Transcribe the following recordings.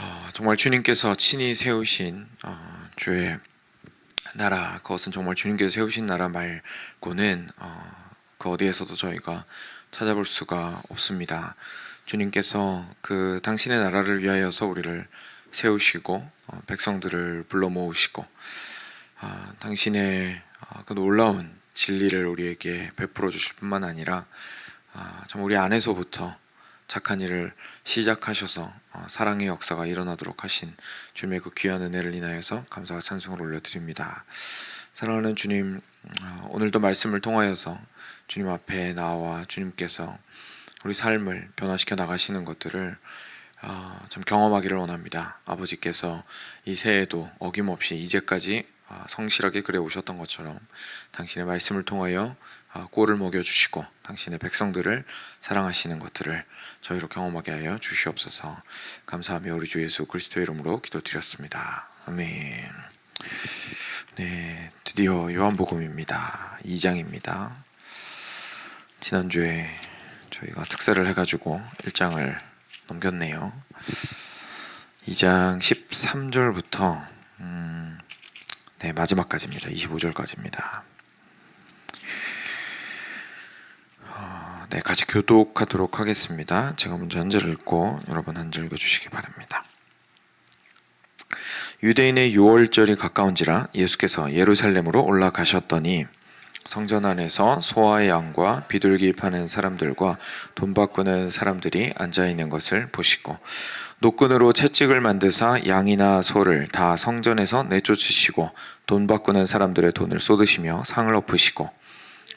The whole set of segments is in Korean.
어, 정말 주님께서 친히 세우신 어, 주의 나라 그것은 정말 주님께서 세우신 나라 말고는 어, 그 어디에서도 저희가 찾아볼 수가 없습니다. 주님께서 그 당신의 나라를 위하여서 우리를 세우시고 어, 백성들을 불러 모으시고 아, 당신의 아, 그 놀라운 진리를 우리에게 베풀어 주실 뿐만 아니라 아, 참 우리 안에서부터 착한 일을 시작하셔서 어, 사랑의 역사가 일어나도록 하신 주님의 그 귀한 은혜를 인하여서 감사와 찬송을 올려드립니다. 사랑하는 주님, 어, 오늘도 말씀을 통하여서 주님 앞에 나와 주님께서 우리 삶을 변화시켜 나가시는 것들을 어, 참 경험하기를 원합니다. 아버지께서 이 새해도 어김없이 이제까지 어, 성실하게 그래 오셨던 것처럼 당신의 말씀을 통하여 어, 꼴을 먹여 주시고 당신의 백성들을 사랑하시는 것들을 저희로 경험하게 하여 주시옵소서. 감사하며 우리 주 예수 그리스도의 이름으로 기도드렸습니다. 아멘. 네, 드디어 요한복음입니다. 2장입니다. 지난주에 저희가 특사를 해가지고 1장을 넘겼네요. 2장 13절부터 음, 네 마지막까지입니다. 25절까지입니다. 네 같이 교독하도록 하겠습니다. 제가 먼저 한 절 읽고 여러분 한 절 읽어주시기 바랍니다. 유대인의 유월절이 가까운지라 예수께서 예루살렘으로 올라가셨더니 성전 안에서 소와 양과 비둘기 파는 사람들과 돈 바꾸는 사람들이 앉아 있는 것을 보시고 노끈으로 채찍을 만드사 양이나 소를 다 성전에서 내쫓으시고 돈 바꾸는 사람들의 돈을 쏟으시며 상을 엎으시고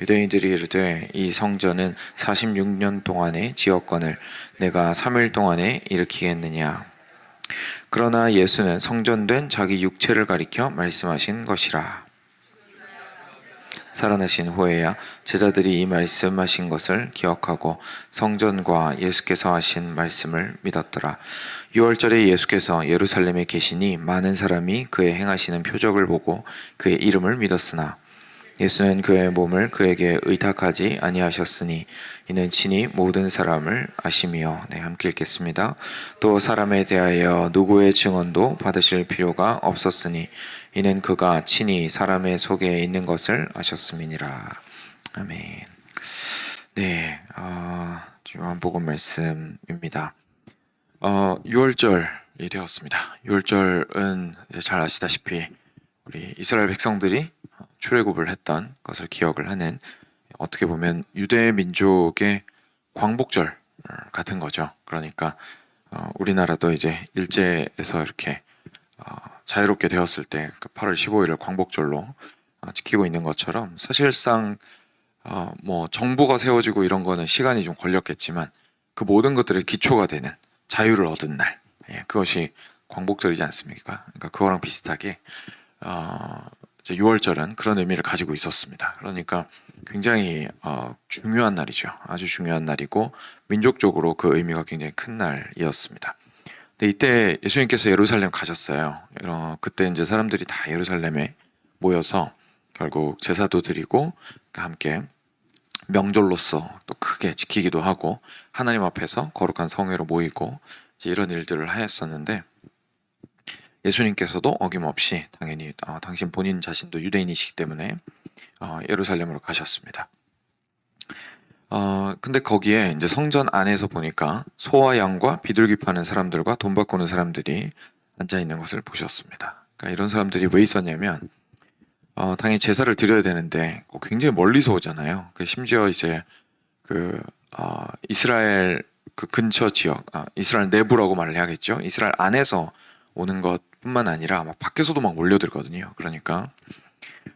유대인들이 이르되 이 성전은 46년 동안의 지역권을 내가 3일 동안에 일으키겠느냐 그러나 예수는 성전된 자기 육체를 가리켜 말씀하신 것이라 살아나신 후에야 제자들이 이 말씀하신 것을 기억하고 성전과 예수께서 하신 말씀을 믿었더라. 6월절에 예수께서 예루살렘에 계시니 많은 사람이 그의 행하시는 표적을 보고 그의 이름을 믿었으나 예수는 그의 몸을 그에게 의탁하지 아니하셨으니 이는 친히 모든 사람을 아시며 네 함께 읽겠습니다. 또 사람에 대하여 누구의 증언도 받으실 필요가 없었으니 이는 그가 친히 사람의 속에 있는 것을 아셨음이니라. 아멘. 네, 어, 요한복음 말씀입니다. 어, 6월절이 되었습니다. 6월절은 이제 잘 아시다시피 우리 이스라엘 백성들이 출애굽을 했던 것을 기억을 하는 어떻게 보면 유대 민족의 광복절 같은 거죠. 그러니까 어, 우리나라도 이제 일제에서 이렇게 어, 자유롭게 되었을 때그 8월 15일을 광복절로 어, 지키고 있는 것처럼 사실상 어, 뭐 정부가 세워지고 이런 거는 시간이 좀 걸렸겠지만 그 모든 것들의 기초가 되는 자유를 얻은 날 예, 그것이 광복절이지 않습니까? 그러니까 그거랑 비슷하게 어, 6월절은 그런 의미를 가지고 있었습니다. 그러니까 굉장히 어, 중요한 날이죠. 아주 중요한 날이고 민족적으로 그 의미가 굉장히 큰 날이었습니다. 근데 이때 예수님께서 예루살렘 가셨어요. 어, 그때 이제 사람들이 다 예루살렘에 모여서 결국 제사도 드리고 함께 명절로서 또 크게 지키기도 하고 하나님 앞에서 거룩한 성회로 모이고 이런 일들을 하였었는데 예수님께서도 어김없이 당연히 어, 당신 본인 자신도 유대인이시기 때문에 어, 예루살렘으로 가셨습니다. 어, 근데 거기에 이제 성전 안에서 보니까 소와 양과 비둘기 파는 사람들과 돈 바꾸는 사람들이 앉아 있는 것을 보셨습니다. 그러니까 이런 사람들이 왜 있었냐면 어, 당연히 제사를 드려야 되는데 굉장히 멀리서 오잖아요. 그 심지어 이제 그 어, 이스라엘 그 근처 지역, 아, 이스라엘 내부라고 말을 해야겠죠. 이스라엘 안에서 오는 것 뿐만 아니라 막 밖에서도 막 몰려들거든요. 그러니까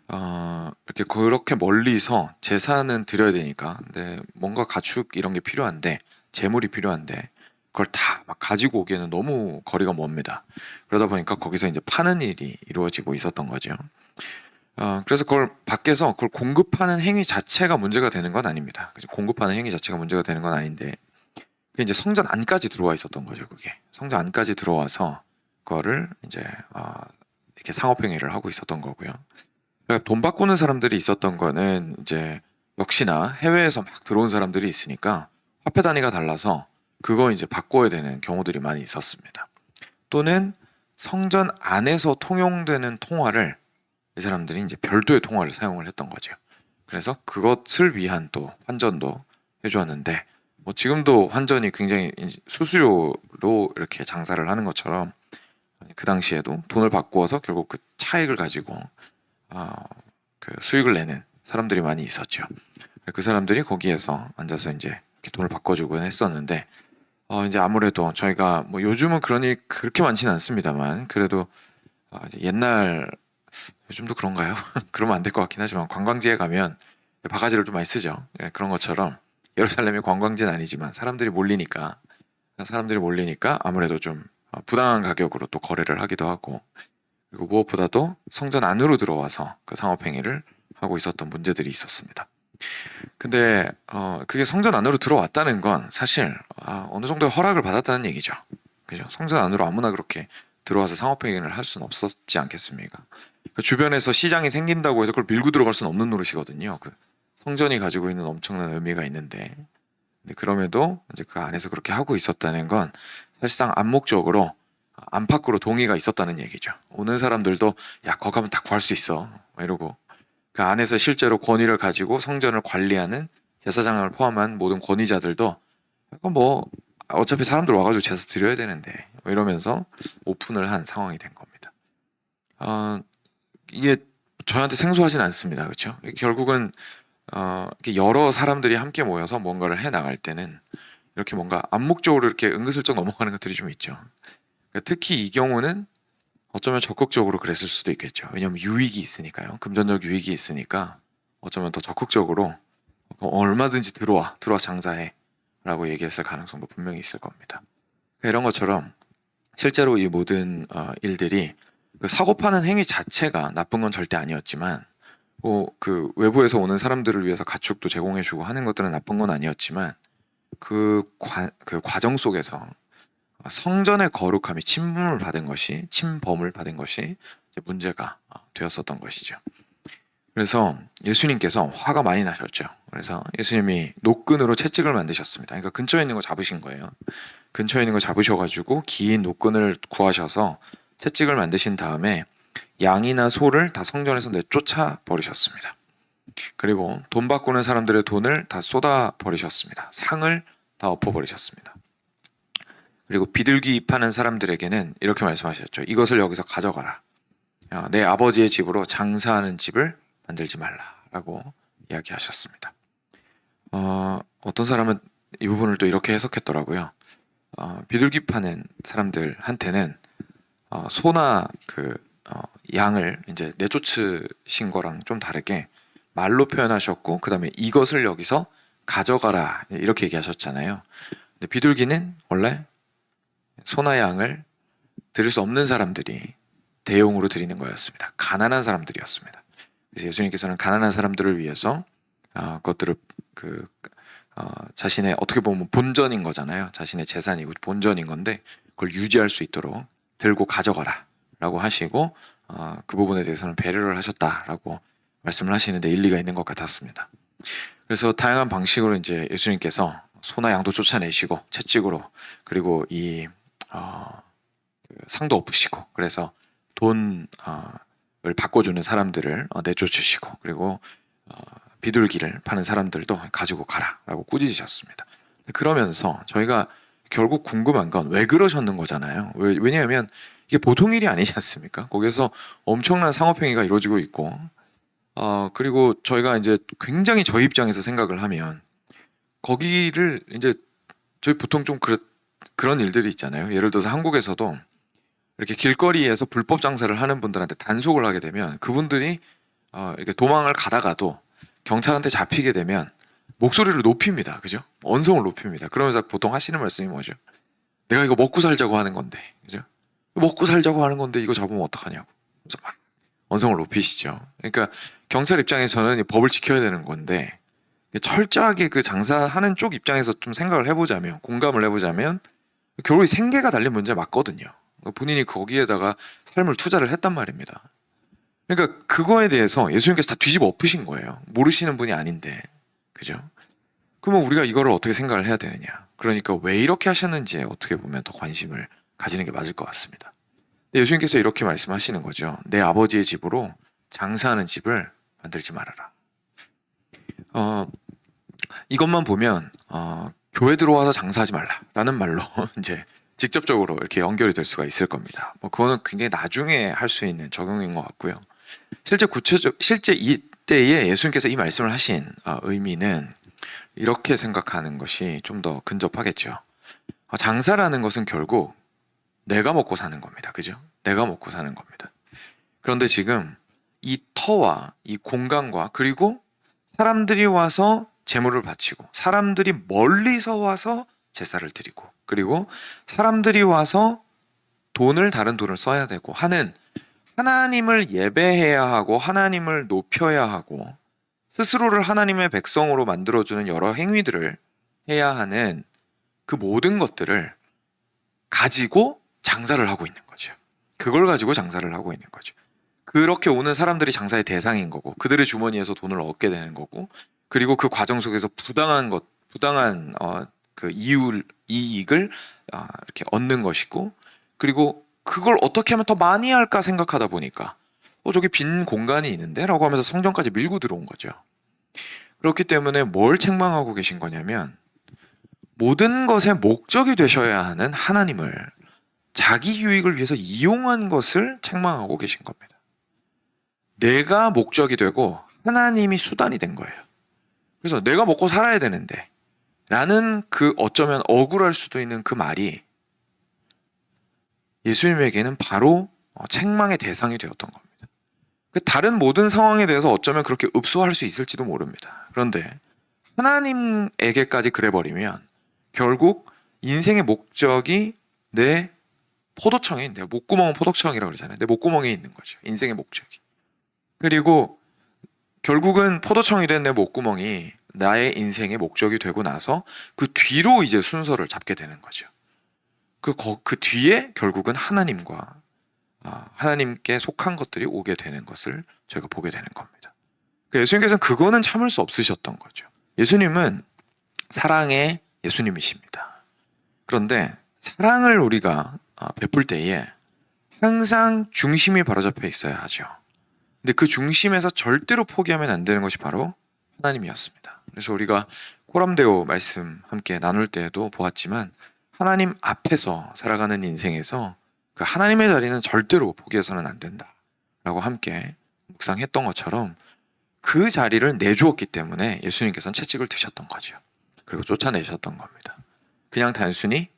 어, 이렇게 그렇게 멀리서 제사는 드려야 되니까 근데 뭔가 가축 이런 게 필요한데 재물이 필요한데 그걸 다 막 가지고 오기에는 너무 거리가 멉니다. 그러다 보니까 거기서 이제 파는 일이 이루어지고 있었던 거죠. 어, 그래서 그걸 밖에서 그걸 공급하는 행위 자체가 문제가 되는 건 아닙니다. 공급하는 행위 자체가 문제가 되는 건 아닌데 그게 이제 성전 안까지 들어와 있었던 거죠. 그게 성전 안까지 들어와서 그 거를 이제 어, 이렇게 상업 행위를 하고 있었던 거고요. 그러니까 돈 바꾸는 사람들이 있었던 거는 이제 역시나 해외에서 막 들어온 사람들이 있으니까 화폐 단위가 달라서 그거 이제 바꿔야 되는 경우들이 많이 있었습니다. 또는 성전 안에서 통용되는 통화를 이 사람들이 이제 별도의 통화를 사용을 했던 거죠. 그래서 그것을 위한 또 환전도 해주었는데 뭐 지금도 환전이 굉장히 수수료로 이렇게 장사를 하는 것처럼 그 당시에도 돈을 바꾸어서 결국 그 차익을 가지고 어, 그 수익을 내는 사람들이 많이 있었죠. 그 사람들이 거기에서 앉아서 이제 돈을 바꿔주곤 했었는데 어 이제 아무래도 저희가 뭐 요즘은 일이 그렇게 많지는 않습니다만 그래도 어 옛날 요즘도 그런가요? 그러면 안 될 것 같긴 하지만 관광지에 가면 바가지를 좀 많이 쓰죠. 예, 그런 것처럼 예루살렘이 관광지는 아니지만 사람들이 몰리니까 사람들이 몰리니까 아무래도 좀 어, 부당한 가격으로 또 거래를 하기도 하고 그리고 무엇보다도 성전 안으로 들어와서 그 상업 행위를 하고 있었던 문제들이 있었습니다. 근데 어 그게 성전 안으로 들어왔다는 건 사실 아, 어느 정도의 허락을 받았다는 얘기죠. 그죠? 성전 안으로 아무나 그렇게 들어와서 상업 행위를 할 수는 없었지 않겠습니까? 그 주변에서 시장이 생긴다고 해서 그걸 밀고 들어갈 수는 없는 노릇이거든요. 그 성전이 가지고 있는 엄청난 의미가 있는데 근데 그럼에도 이제 그 안에서 그렇게 하고 있었다는 건 사실상 암묵적으로 안팎으로 동의가 있었다는 얘기죠. 오는 사람들도 야 거기 가면 다 구할 수 있어 막 이러고 그 안에서 실제로 권위를 가지고 성전을 관리하는 제사장을 포함한 모든 권위자들도 뭐 어차피 사람들 와가지고 제사 드려야 되는데 뭐 이러면서 오픈을 한 상황이 된 겁니다. 어, 이게 저한테 생소하진 않습니다. 그렇죠? 결국은 어, 여러 사람들이 함께 모여서 뭔가를 해 나갈 때는 이렇게 뭔가 암묵적으로 이렇게 은근슬쩍 넘어가는 것들이 좀 있죠. 그러니까 특히 이 경우는 어쩌면 적극적으로 그랬을 수도 있겠죠. 왜냐하면 유익이 있으니까요. 금전적 유익이 있으니까 어쩌면 더 적극적으로 얼마든지 들어와, 들어와 장사해 라고 얘기했을 가능성도 분명히 있을 겁니다. 그러니까 이런 것처럼 실제로 이 모든 어, 일들이 그 사고 파는 행위 자체가 나쁜 건 절대 아니었지만 뭐 그 외부에서 오는 사람들을 위해서 가축도 제공해주고 하는 것들은 나쁜 건 아니었지만 그, 과, 그 과정 속에서 성전의 거룩함이 침범을 받은 것이 침범을 받은 것이 문제가 어, 되었었던 것이죠. 그래서 예수님께서 화가 많이 나셨죠. 그래서 예수님이 노끈으로 채찍을 만드셨습니다. 그러니까 근처에 있는 거 잡으신 거예요. 근처에 있는 거 잡으셔가지고 긴 노끈을 구하셔서 채찍을 만드신 다음에 양이나 소를 다 성전에서 내쫓아 버리셨습니다. 그리고 돈 바꾸는 사람들의 돈을 다 쏟아 버리셨습니다. 상을 다 엎어 버리셨습니다. 그리고 비둘기 입하는 사람들에게는 이렇게 말씀하셨죠. 이것을 여기서 가져가라. 어, 내 아버지의 집으로 장사하는 집을 만들지 말라라고 이야기하셨습니다. 어, 어떤 사람은 이 부분을 또 이렇게 해석했더라고요. 어, 비둘기 파는 사람들한테는 어, 소나 그 어, 양을 이제 내쫓으신 거랑 좀 다르게 말로 표현하셨고 그 다음에 이것을 여기서 가져가라 이렇게 얘기하셨잖아요. 근데 비둘기는 원래 소나 양을 드릴 수 없는 사람들이 대용으로 드리는 거였습니다. 가난한 사람들이었습니다. 그래서 예수님께서는 가난한 사람들을 위해서 어, 그것들을 그 어, 자신의 어떻게 보면 본전인 거잖아요. 자신의 재산이고 본전인 건데 그걸 유지할 수 있도록 들고 가져가라라고 하시고 어, 그 부분에 대해서는 배려를 하셨다라고 말씀을 하시는데 일리가 있는 것 같았습니다. 그래서 다양한 방식으로 이제 예수님께서 소나 양도 쫓아내시고 채찍으로 그리고 이 어, 그 상도 엎으시고 그래서 돈을 바꿔주는 사람들을 어, 내쫓으시고 그리고 어, 비둘기를 파는 사람들도 가지고 가라라고 꾸짖으셨습니다. 그러면서 저희가 결국 궁금한 건 왜 그러셨는 거잖아요. 왜, 왜냐하면 이게 보통 일이 아니지 않습니까? 거기에서 엄청난 상업행위가 이루어지고 있고, 어, 그리고 저희가 이제 굉장히 저희 입장에서 생각을 하면 거기를 이제 저희 보통 좀 그렇, 그런 일들이 있잖아요. 예를 들어서 한국에서도 이렇게 길거리에서 불법 장사를 하는 분들한테 단속을 하게 되면 그분들이 어, 이렇게 도망을 가다가도 경찰한테 잡히게 되면 목소리를 높입니다. 그죠? 언성을 높입니다. 그러면서 보통 하시는 말씀이 뭐죠? 내가 이거 먹고 살자고 하는 건데, 그죠? 먹고 살자고 하는 건데 이거 잡으면 어떡하냐고. 그래서 막 언성을 높이시죠. 그러니까 경찰 입장에서는 이 법을 지켜야 되는 건데 철저하게 그 장사하는 쪽 입장에서 좀 생각을 해보자면 공감을 해보자면 결국 생계가 달린 문제 맞거든요. 본인이 거기에다가 삶을 투자를 했단 말입니다. 그러니까 그거에 대해서 예수님께서 다 뒤집어 엎으신 거예요. 모르시는 분이 아닌데, 그죠? 그러면 우리가 이거를 어떻게 생각을 해야 되느냐? 그러니까 왜 이렇게 하셨는지에 어떻게 보면 더 관심을 가지는 게 맞을 것 같습니다. 근데 예수님께서 이렇게 말씀하시는 거죠. 내 아버지의 집으로 장사하는 집을 만들지 말아라. 어, 이것만 보면 어, 교회 들어와서 장사하지 말라라는 말로 이제 직접적으로 이렇게 연결이 될 수가 있을 겁니다. 뭐 그거는 굉장히 나중에 할 수 있는 적용인 것 같고요. 실제 구체적 실제 이때에 예수님께서 이 말씀을 하신 어, 의미는 이렇게 생각하는 것이 좀 더 근접하겠죠. 어, 장사라는 것은 결국 내가 먹고 사는 겁니다. 그죠? 내가 먹고 사는 겁니다. 그런데 지금 이 터와 이 공간과 그리고 사람들이 와서 제물을 바치고 사람들이 멀리서 와서 제사를 드리고 그리고 사람들이 와서 돈을 다른 돈을 써야 되고 하는 하나님을 예배해야 하고 하나님을 높여야 하고 스스로를 하나님의 백성으로 만들어주는 여러 행위들을 해야 하는 그 모든 것들을 가지고 장사를 하고 있는 거죠. 그걸 가지고 장사를 하고 있는 거죠. 그렇게 오는 사람들이 장사의 대상인 거고 그들의 주머니에서 돈을 얻게 되는 거고 그리고 그 과정 속에서 부당한 것 부당한 어, 그 이율 이익을 아, 이렇게 얻는 것이고 그리고 그걸 어떻게 하면 더 많이 할까 생각하다 보니까 어 저기 빈 공간이 있는데라고 하면서 성전까지 밀고 들어온 거죠. 그렇기 때문에 뭘 책망하고 계신 거냐면 모든 것의 목적이 되셔야 하는 하나님을 자기 유익을 위해서 이용한 것을 책망하고 계신 겁니다. 내가 목적이 되고 하나님이 수단이 된 거예요. 그래서 내가 먹고 살아야 되는데 라는 그 어쩌면 억울할 수도 있는 그 말이 예수님에게는 바로 어, 책망의 대상이 되었던 겁니다. 그 다른 모든 상황에 대해서 어쩌면 그렇게 읍소할 수 있을지도 모릅니다. 그런데 하나님에게까지 그래버리면 결국 인생의 목적이 내 포도청에 내 목구멍은 포도청이라고 그러잖아요. 내 목구멍에 있는 거죠. 인생의 목적이. 그리고 결국은 포도청이 된 내 목구멍이 나의 인생의 목적이 되고 나서 그 뒤로 이제 순서를 잡게 되는 거죠. 그, 거- 그 뒤에 결국은 하나님과 아, 하나님께 속한 것들이 오게 되는 것을 저희가 보게 되는 겁니다. 그 예수님께서는 그거는 참을 수 없으셨던 거죠. 예수님은 사랑의 예수님이십니다. 그런데 사랑을 우리가 아, 베풀 때에 항상 중심이 바로 잡혀 있어야 하죠. 근데 그 중심에서 절대로 포기하면 안 되는 것이 바로 하나님이었습니다. 그래서 우리가 코람데오 말씀 함께 나눌 때에도 보았지만 하나님 앞에서 살아가는 인생에서 그 하나님의 자리는 절대로 포기해서는 안 된다 라고 함께 묵상했던 것처럼 그 자리를 내주었기 때문에 예수님께서는 채찍을 드셨던 거죠. 그리고 쫓아내셨던 겁니다. 그냥 단순히 어,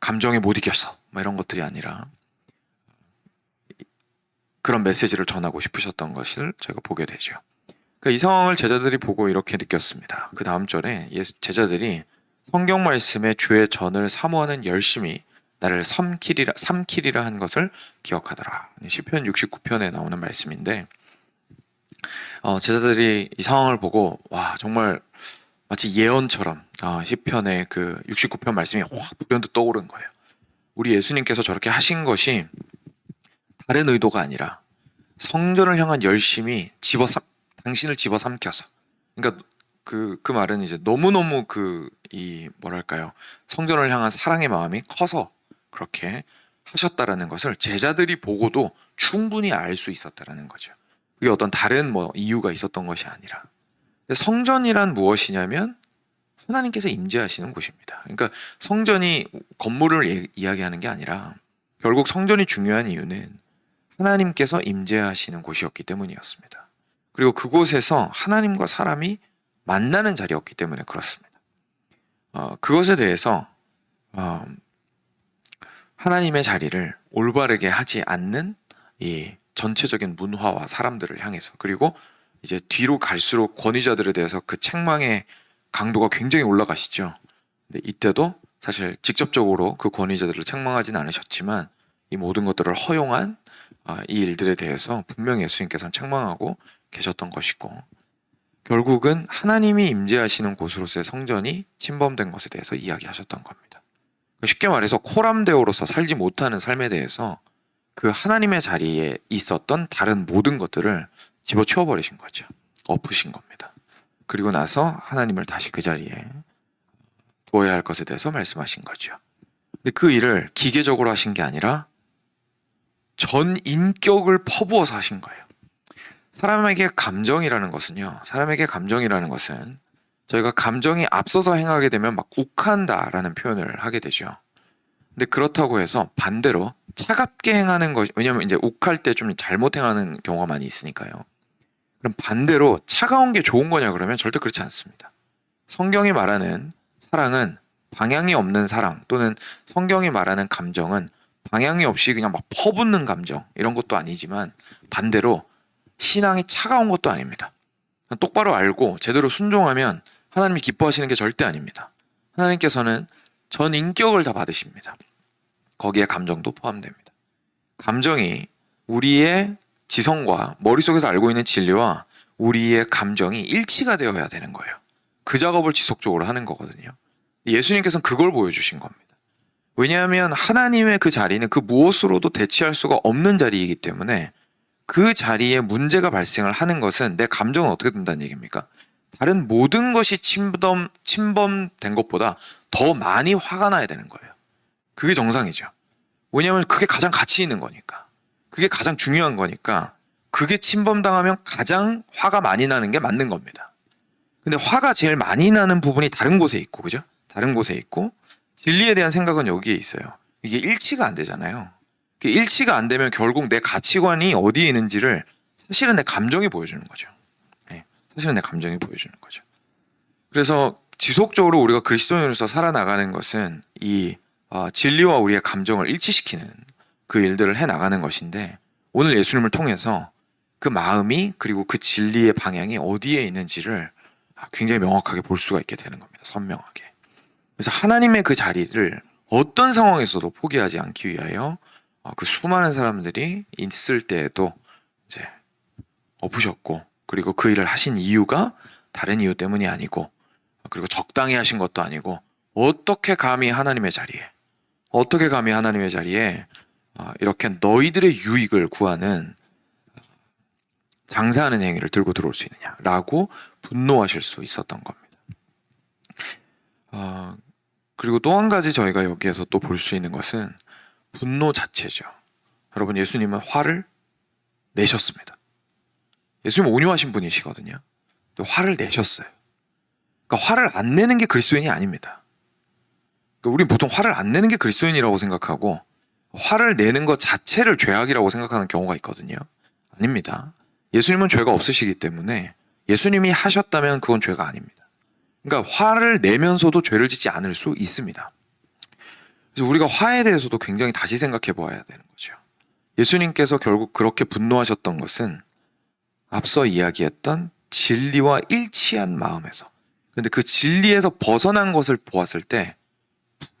감정에 못 이겨서 뭐 이런 것들이 아니라 그런 메시지를 전하고 싶으셨던 것을 제가 보게 되죠. 그이 상황을 제자들이 보고 이렇게 느꼈습니다. 그 다음 절에 예수- 제자들이 성경 말씀에 주의 전을 사모하는 열심히 나를 삼키리라, 삼키리라 한 것을 기억하더라. 시편 69편에 나오는 말씀인데 어, 제자들이 이 상황을 보고 와 정말 마치 예언처럼 아, 시편의 그 69편 말씀이 확 불현듯 떠오른 거예요. 우리 예수님께서 저렇게 하신 것이 다른 의도가 아니라 성전을 향한 열심히 집어 삼, 당신을 집어 삼켜서 그러니까 그, 그 말은 이제 너무너무 그, 이, 뭐랄까요. 성전을 향한 사랑의 마음이 커서 그렇게 하셨다라는 것을 제자들이 보고도 충분히 알 수 있었다라는 거죠. 그게 어떤 다른 뭐 이유가 있었던 것이 아니라. 성전이란 무엇이냐면 하나님께서 임재하시는 곳입니다. 그러니까 성전이 건물을 예- 이야기하는 게 아니라 결국 성전이 중요한 이유는 하나님께서 임재하시는 곳이었기 때문이었습니다. 그리고 그곳에서 하나님과 사람이 만나는 자리였기 때문에 그렇습니다. 어, 그것에 대해서 어, 하나님의 자리를 올바르게 하지 않는 이 전체적인 문화와 사람들을 향해서 그리고 이제 뒤로 갈수록 권위자들에 대해서 그 책망의 강도가 굉장히 올라가시죠. 근데 이때도 사실 직접적으로 그 권위자들을 책망하진 않으셨지만 이 모든 것들을 허용한 아, 이 일들에 대해서 분명히 예수님께서는 책망하고 계셨던 것이고 결국은 하나님이 임재하시는 곳으로서의 성전이 침범된 것에 대해서 이야기하셨던 겁니다. 쉽게 말해서 코람데오로서 살지 못하는 삶에 대해서 그 하나님의 자리에 있었던 다른 모든 것들을 집어치워 버리신 거죠. 엎으신 겁니다. 그리고 나서 하나님을 다시 그 자리에 두어야 할 것에 대해서 말씀하신 거죠. 근데 그 일을 기계적으로 하신 게 아니라 전 인격을 퍼부어서 하신 거예요. 사람에게 감정이라는 것은요. 사람에게 감정이라는 것은 저희가 감정이 앞서서 행하게 되면 막 욱한다라는 표현을 하게 되죠. 근데 그렇다고 해서 반대로 차갑게 행하는 것, 왜냐면 이제 욱할 때 좀 잘못 행하는 경우가 많이 있으니까요. 그럼 반대로 차가운 게 좋은 거냐 그러면 절대 그렇지 않습니다. 성경이 말하는 사랑은 방향이 없는 사랑 또는 성경이 말하는 감정은 방향이 없이 그냥 막 퍼붓는 감정 이런 것도 아니지만 반대로 신앙이 차가운 것도 아닙니다. 똑바로 알고 제대로 순종하면 하나님이 기뻐하시는 게 절대 아닙니다. 하나님께서는 전 인격을 다 받으십니다. 거기에 감정도 포함됩니다. 감정이 우리의 지성과 머릿속에서 알고 있는 진리와 우리의 감정이 일치가 되어야 되는 거예요. 그 작업을 지속적으로 하는 거거든요. 예수님께서는 그걸 보여주신 겁니다. 왜냐하면 하나님의 그 자리는 그 무엇으로도 대치할 수가 없는 자리이기 때문에 그 자리에 문제가 발생을 하는 것은 내 감정은 어떻게 된다는 얘기입니까? 다른 모든 것이 침범, 침범된 것보다 더 많이 화가 나야 되는 거예요. 그게 정상이죠. 왜냐하면 그게 가장 가치 있는 거니까. 그게 가장 중요한 거니까. 그게 침범당하면 가장 화가 많이 나는 게 맞는 겁니다. 근데 화가 제일 많이 나는 부분이 다른 곳에 있고, 그죠? 다른 곳에 있고, 진리에 대한 생각은 여기에 있어요. 이게 일치가 안 되잖아요. 그 일치가 안 되면 결국 내 가치관이 어디에 있는지를 사실은 내 감정이 보여주는 거죠. 네, 사실은 내 감정이 보여주는 거죠. 그래서 지속적으로 우리가 그리스도인으로서 살아나가는 것은 이 어, 진리와 우리의 감정을 일치시키는 그 일들을 해 나가는 것인데 오늘 예수님을 통해서 그 마음이 그리고 그 진리의 방향이 어디에 있는지를 굉장히 명확하게 볼 수가 있게 되는 겁니다. 선명하게. 그래서 하나님의 그 자리를 어떤 상황에서도 포기하지 않기 위하여 어, 그 수많은 사람들이 있을 때에도 이제 엎으셨고 그리고 그 일을 하신 이유가 다른 이유 때문이 아니고 그리고 적당히 하신 것도 아니고 어떻게 감히 하나님의 자리에 어떻게 감히 하나님의 자리에 어, 이렇게 너희들의 유익을 구하는 어, 장사하는 행위를 들고 들어올 수 있느냐라고 분노하실 수 있었던 겁니다. 어, 그리고 또 한 가지 저희가 여기에서 또 볼 수 있는 것은 분노 자체죠. 여러분 예수님은 화를 내셨습니다. 예수님 온유하신 분이시거든요. 화를 내셨어요. 그러니까 화를 안 내는 게 그리스도인이 아닙니다. 그러니까 우린 보통 화를 안 내는 게 그리스도인이라고 생각하고 화를 내는 것 자체를 죄악이라고 생각하는 경우가 있거든요. 아닙니다. 예수님은 죄가 없으시기 때문에 예수님이 하셨다면 그건 죄가 아닙니다. 그러니까 화를 내면서도 죄를 짓지 않을 수 있습니다. 그래서 우리가 화에 대해서도 굉장히 다시 생각해 보아야 되는 거죠. 예수님께서 결국 그렇게 분노하셨던 것은 앞서 이야기했던 진리와 일치한 마음에서 근데 그 진리에서 벗어난 것을 보았을 때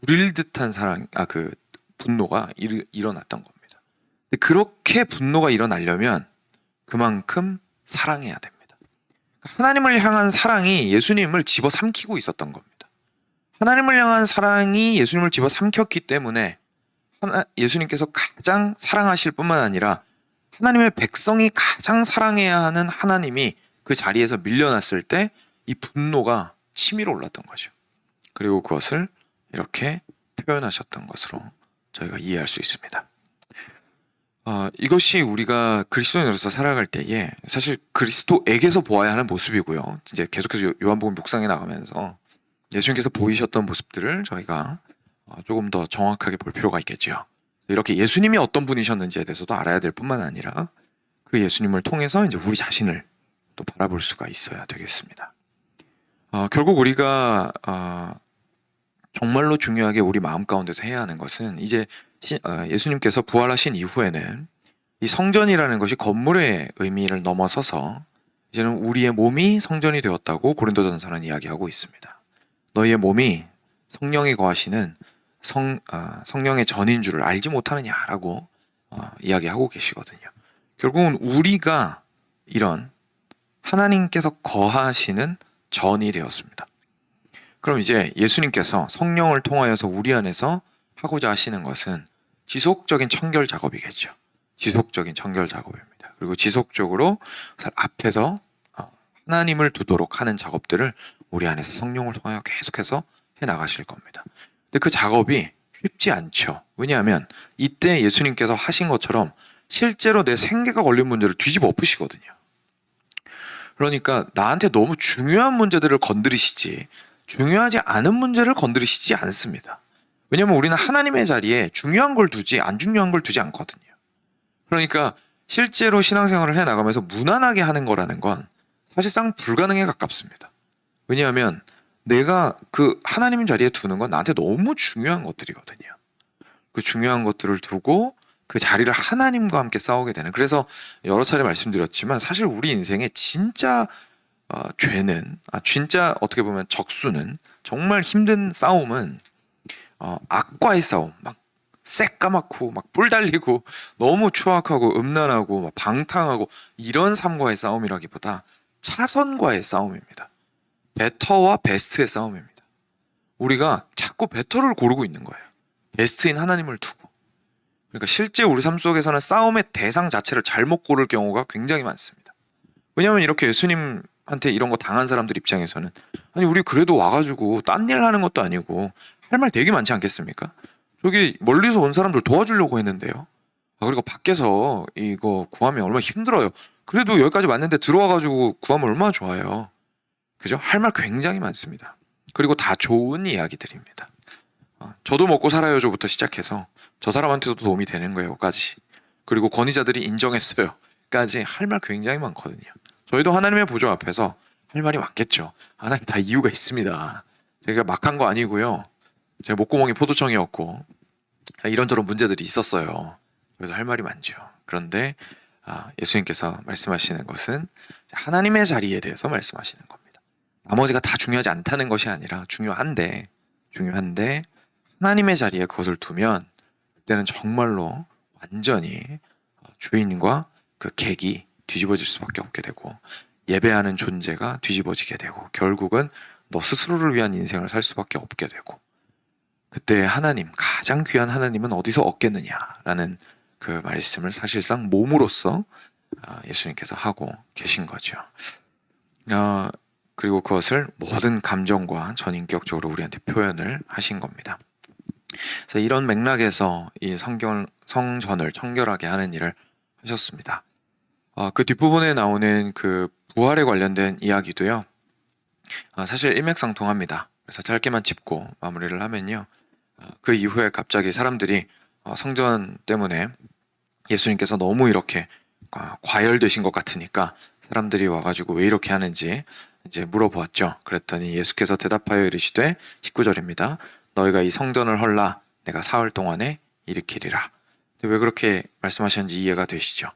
불일 듯한 사랑 아 그 분노가 일, 일어났던 겁니다. 그렇게 분노가 일어나려면 그만큼 사랑해야 됩니다. 하나님을 향한 사랑이 예수님을 집어삼키고 있었던 겁니다. 하나님을 향한 사랑이 예수님을 집어 삼켰기 때문에 하나, 예수님께서 가장 사랑하실 뿐만 아니라 하나님의 백성이 가장 사랑해야 하는 하나님이 그 자리에서 밀려났을 때 이 분노가 치밀어 올랐던 거죠. 그리고 그것을 이렇게 표현하셨던 것으로 저희가 이해할 수 있습니다. 어, 이것이 우리가 그리스도인으로서 살아갈 때에 사실 그리스도에게서 보아야 하는 모습이고요. 이제 계속해서 요한복음 묵상에 나가면서 예수님께서 보이셨던 모습들을 저희가 어, 조금 더 정확하게 볼 필요가 있겠죠. 이렇게 예수님이 어떤 분이셨는지에 대해서도 알아야 될 뿐만 아니라 그 예수님을 통해서 이제 우리 자신을 또 바라볼 수가 있어야 되겠습니다. 어, 결국 우리가 어, 정말로 중요하게 우리 마음 가운데서 해야 하는 것은 이제 시, 어, 예수님께서 부활하신 이후에는 이 성전이라는 것이 건물의 의미를 넘어서서 이제는 우리의 몸이 성전이 되었다고 고린도전서는 이야기하고 있습니다. 너희의 몸이 성령이 거하시는 성, 아, 성령의 전인 줄을 알지 못하느냐라고 어, 이야기하고 계시거든요. 결국은 우리가 이런 하나님께서 거하시는 전이 되었습니다. 그럼 이제 예수님께서 성령을 통하여서 우리 안에서 하고자 하시는 것은 지속적인 청결 작업이겠죠. 지속적인 청결 작업입니다. 그리고 지속적으로 앞에서 어, 하나님을 두도록 하는 작업들을 우리 안에서 성령을 통하여 계속해서 해 나가실 겁니다. 근데 그 작업이 쉽지 않죠. 왜냐하면 이때 예수님께서 하신 것처럼 실제로 내 생계가 걸린 문제를 뒤집어 엎으시거든요. 그러니까 나한테 너무 중요한 문제들을 건드리시지 중요하지 않은 문제를 건드리시지 않습니다. 왜냐하면 우리는 하나님의 자리에 중요한 걸 두지 안 중요한 걸 두지 않거든요. 그러니까 실제로 신앙생활을 해 나가면서 무난하게 하는 거라는 건 사실상 불가능에 가깝습니다. 왜냐하면 내가 그 하나님 자리에 두는 건 나한테 너무 중요한 것들이거든요. 그 중요한 것들을 두고 그 자리를 하나님과 함께 싸우게 되는. 그래서 여러 차례 말씀드렸지만 사실 우리 인생에 진짜 어, 죄는 아 진짜 어떻게 보면 적수는 정말 힘든 싸움은 어, 악과의 싸움 막 새까맣고 막 뿔 달리고 너무 추악하고 음란하고 막 방탕하고 이런 삶과의 싸움이라기보다 차선과의 싸움입니다. 베터와 베스트의 싸움입니다. 우리가 자꾸 베터를 고르고 있는 거예요. 베스트인 하나님을 두고. 그러니까 실제 우리 삶 속에서는 싸움의 대상 자체를 잘못 고를 경우가 굉장히 많습니다. 왜냐하면 이렇게 예수님 한테 이런 거 당한 사람들 입장에서는 아니 우리 그래도 와가지고 딴 일 하는 것도 아니고 할 말 되게 많지 않겠습니까? 저기 멀리서 온 사람들 도와주려고 했는데요. 아 그리고 밖에서 이거 구하면 얼마나 힘들어요. 그래도 여기까지 왔는데 들어와가지고 구하면 얼마나 좋아요. 그죠? 할 말 굉장히 많습니다. 그리고 다 좋은 이야기들입니다. 어, 저도 먹고 살아요조부터 시작해서 저 사람한테도 도움이 되는 거예요까지 그리고 권위자들이 인정했어요까지 할 말 굉장히 많거든요. 저희도 하나님의 보조 앞에서 할 말이 많겠죠. 하나님 다 이유가 있습니다. 제가 막 한 거 아니고요. 제가 목구멍이 포도청이었고 이런저런 문제들이 있었어요. 그래서 할 말이 많죠. 그런데 아, 예수님께서 말씀하시는 것은 하나님의 자리에 대해서 말씀하시는 겁니다. 나머지가 다 중요하지 않다는 것이 아니라 중요한데 중요한데 하나님의 자리에 그것을 두면 그때는 정말로 완전히 주인과 그 객이 뒤집어질 수밖에 없게 되고 예배하는 존재가 뒤집어지게 되고 결국은 너 스스로를 위한 인생을 살 수밖에 없게 되고 그때 하나님 가장 귀한 하나님은 어디서 얻겠느냐라는 그 말씀을 사실상 몸으로써 아, 예수님께서 하고 계신 거죠. 어, 그리고 그것을 모든 감정과 전인격적으로 우리한테 표현을 하신 겁니다. 그래서 이런 맥락에서 이 성경 성전을 청결하게 하는 일을 하셨습니다. 어, 그 뒷부분에 나오는 그 부활에 관련된 이야기도요. 어, 사실 일맥상통합니다. 그래서 짧게만 짚고 마무리를 하면요. 어, 그 이후에 갑자기 사람들이 어, 성전 때문에 예수님께서 너무 이렇게 어, 과열되신 것 같으니까 사람들이 와가지고 왜 이렇게 하는지 이제 물어보았죠. 그랬더니 예수께서 대답하여 이르시되 19절입니다. 너희가 이 성전을 헐라 내가 사흘 동안에 일으키리라. 왜 그렇게 말씀하셨는지 이해가 되시죠?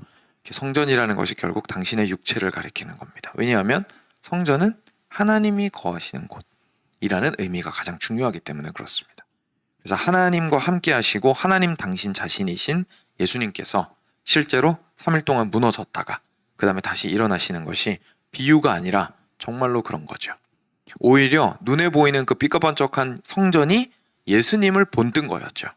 성전이라는 것이 결국 당신의 육체를 가리키는 겁니다. 왜냐하면 성전은 하나님이 거하시는 곳이라는 의미가 가장 중요하기 때문에 그렇습니다. 그래서 하나님과 함께 하시고 하나님 당신 자신이신 예수님께서 실제로 3일 동안 무너졌다가 그 다음에 다시 일어나시는 것이 비유가 아니라 정말로 그런 거죠. 오히려 눈에 보이는 그 삐까번쩍한 성전이 예수님을 본뜬 거였죠.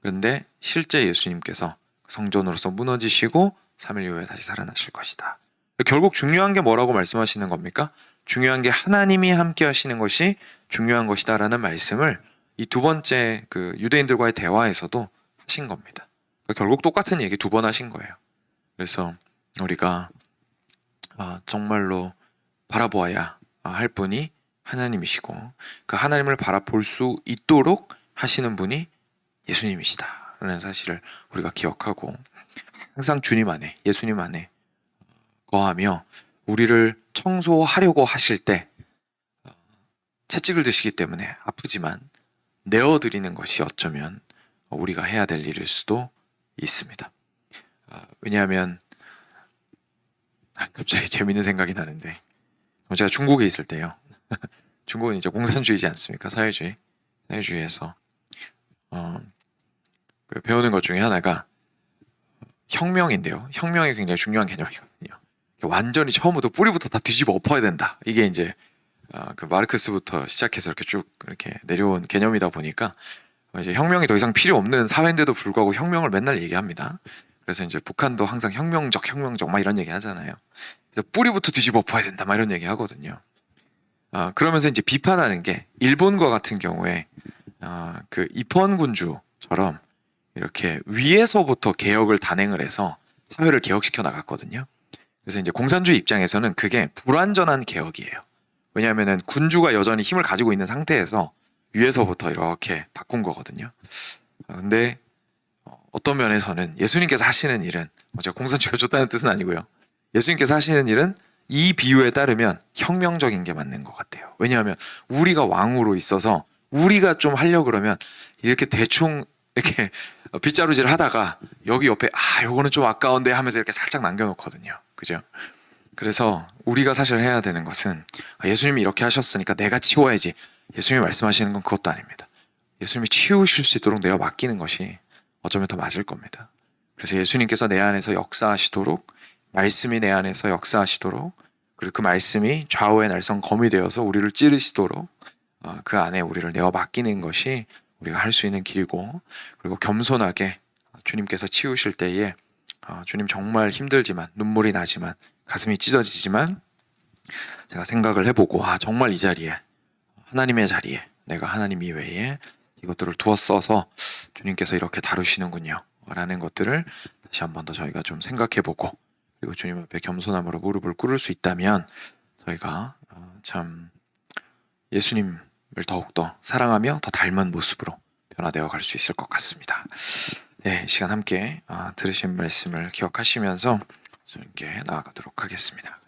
그런데 실제 예수님께서 성전으로서 무너지시고 3일 후에 다시 살아나실 것이다. 결국 중요한 게 뭐라고 말씀하시는 겁니까? 중요한 게 하나님이 함께 하시는 것이 중요한 것이다라는 말씀을 이 두 번째 그 유대인들과의 대화에서도 하신 겁니다. 그러니까 결국 똑같은 얘기 두 번 하신 거예요. 그래서 우리가 아, 정말로 바라보아야 할 분이 하나님이시고 그 하나님을 바라볼 수 있도록 하시는 분이 예수님이시다라는 사실을 우리가 기억하고 항상 주님 안에 예수님 안에 거하며 우리를 청소하려고 하실 때 어, 채찍을 드시기 때문에 아프지만 내어드리는 것이 어쩌면 우리가 해야 될 일일 수도 있습니다. 어, 왜냐하면 갑자기 재밌는 생각이 나는데 제가 중국에 있을 때요. 중국은 이제 공산주의지 않습니까? 사회주의. 사회주의에서 어, 그 배우는 것 중에 하나가 혁명인데요. 혁명이 굉장히 중요한 개념이거든요. 완전히 처음부터 뿌리부터 다 뒤집어 엎어야 된다. 이게 이제 아, 그 마르크스부터 시작해서 이렇게 쭉 이렇게 내려온 개념이다 보니까 이제 혁명이 더 이상 필요 없는 사회인데도 불구하고 혁명을 맨날 얘기합니다. 그래서 이제 북한도 항상 혁명적 혁명적 막 이런 얘기 하잖아요. 그래서 뿌리부터 뒤집어 엎어야 된다 막 이런 얘기 하거든요. 아, 그러면서 이제 비판하는 게 일본과 같은 경우에 아, 그 입헌군주처럼 이렇게 위에서부터 개혁을 단행을 해서 사회를 개혁시켜 나갔거든요. 그래서 이제 공산주의 입장에서는 그게 불완전한 개혁이에요. 왜냐하면은 군주가 여전히 힘을 가지고 있는 상태에서 위에서부터 이렇게 바꾼 거거든요. 아, 근데 어, 어떤 면에서는 예수님께서 하시는 일은 뭐 제가 공산주의가 좋다는 뜻은 아니고요. 예수님께서 하시는 일은 이 비유에 따르면 혁명적인 게 맞는 것 같아요. 왜냐하면 우리가 왕으로 있어서 우리가 좀 하려 그러면 이렇게 대충 이렇게 빗자루질 하다가 여기 옆에 아 요거는 좀 아까운데 하면서 이렇게 살짝 남겨놓거든요. 그죠? 그래서 우리가 사실 해야 되는 것은 아, 예수님이 이렇게 하셨으니까 내가 치워야지. 예수님이 말씀하시는 건 그것도 아닙니다. 예수님이 치우실 수 있도록 내가 맡기는 것이 어쩌면 더 맞을 겁니다. 그래서 예수님께서 내 안에서 역사하시도록 말씀이 내 안에서 역사하시도록 그리고 그 말씀이 좌우의 날성 검이 되어서 우리를 찌르시도록 어, 그 안에 우리를 내어 맡기는 것이 우리가 할 수 있는 길이고 그리고 겸손하게 주님께서 치우실 때에 어, 주님 정말 힘들지만 눈물이 나지만 가슴이 찢어지지만 제가 생각을 해보고 아 정말 이 자리에 하나님의 자리에 내가 하나님 이외에 이것들을 두었어서 주님께서 이렇게 다루시는군요. 라는 것들을 다시 한 번 더 저희가 좀 생각해보고 그리고 주님 앞에 겸손함으로 무릎을 꿇을 수 있다면 저희가 어, 참 예수님을 더욱더 사랑하며 더 닮은 모습으로 변화되어 갈 수 있을 것 같습니다. 네, 이 시간 함께 아, 들으신 말씀을 기억하시면서 주님께 나아가도록 하겠습니다.